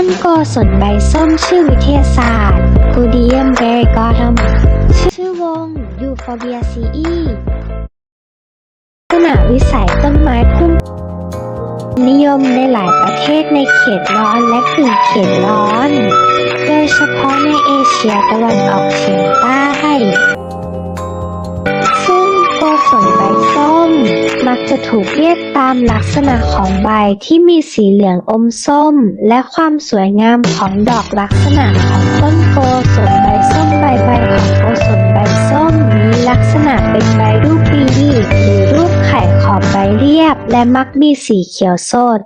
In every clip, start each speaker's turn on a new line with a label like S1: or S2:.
S1: ต้นโกศลใบส้มชื่อวิทยาศาสตร์กูดีเอมเบรกอทัมชื่อวงยูฟอเบียซีอีลักษณะวิสัยต้นไม้พุ่มนิยมในหลายประเทศในเขตร้อนและกึ่งเขตร้อน โดยเฉพาะในเอเชียตะวันออกเฉียงใต้ มักจะถูกเรียกตามลักษณะของใบที่มีสีเหลืองอมส้ม และความสวยงามของดอกลักษณะของต้นโกศลใบส้มใบใบของโกศลใบส้มมีลักษณะเป็นใบรูปปีหรือรูปไข่ขอบใบเรียบ และมักมีสีเขียวสด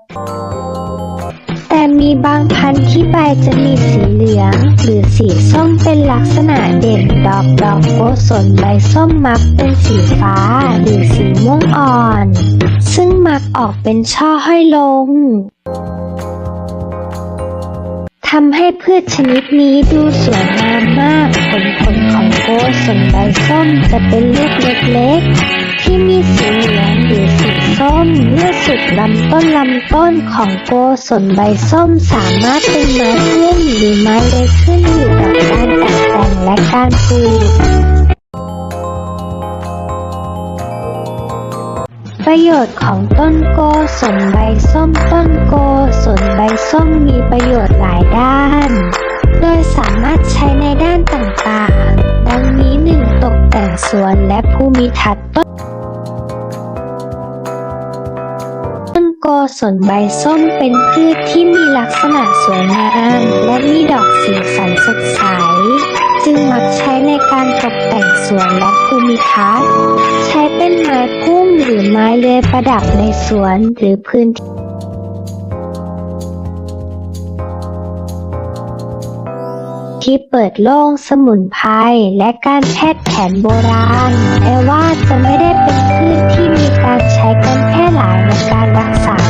S1: แต่มีบางพันธุ์ที่ใบจะมีสีเหลือง หรือสีส้มเป็นลักษณะเด่น ดอกดอกโกศลใบส้มมักเป็นสีฟ้า หรือสีม่วง ออกเป็นช่อห้อยลงทำให้พืชชนิดนี้ดูสวยงามมาก ผลผลของโกศลใบส้มจะเป็นลูกเล็กๆ ที่มีสีเหลืองหรือสีส้มเมื่อสุดลำต้นลำต้นของโกศลใบส้มสามารถเป็นไม้พุ่มหรือไม้เล็กขึ้นอยู่กับการตัดแต่งและการปลูก ประโยชน์ของต้นโกศลใบส้มต้นโกศลใบส้มมีประโยชน์หลายด้าน โดยสามารถใช้ในด้านต่างๆ ดังนี้หนึ่งตกแต่งสวนและภูมิทัศน์ต้นต้นโกศลใบส้มเป็นพืชที่มีลักษณะสวยงามและมีดอกสีสันสดใส จึงมักใช้ในการตกแต่ง สวนและภูมิทัศน์ ใช้เป็นไม้พุ่มหรือไม้เลื้อยประดับในสวนหรือพื้นที่ที่เปิดโล่งสมุนไพรและการแพทย์แผนโบราณแต่ว่าจะไม่ได้เป็นพืชที่มีการใช้กันแพร่หลายในการรักษา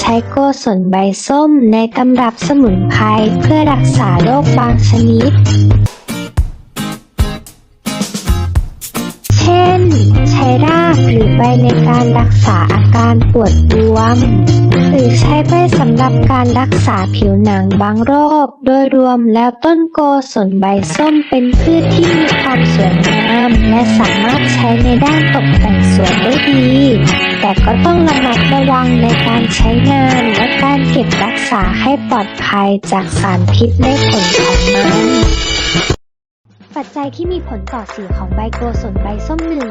S1: ใช้โกศลใบส้มในตำรับสมุนไพรเพื่อรักษาโรคบางชนิด เช่น ใช้รากหรือใบในการรักษาอาการปวดบวม หรือใช้ใบสำหรับการรักษาผิวหนังบางโรค โดยรวมแล้วต้นโกศลใบส้มเป็นพืชที่มีความสวยงาม และสามารถใช้ในด้านตกแต่งสวนได้ดี แต่ก็ต้องระมัดระวังในการใช้งาน และการเก็บรักษาให้ปลอดภัยจากสารพิษในผลของมัน ปัจจัยที่มีผลต่อสีของใบโกศลใบส้มหนึ่ง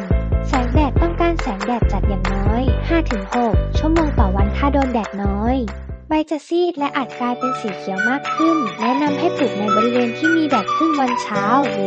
S1: แสงแดดต้องการแสงแดดจัดอย่างน้อย 5-6 ชั่วโมงต่อวันถ้าโดนแดดน้อย ใบจะซีดและอาจกลายเป็นสีเขียวมากขึ้น แนะนำให้ปลูกในบริเวณที่มีแดดครึ่งวันเช้า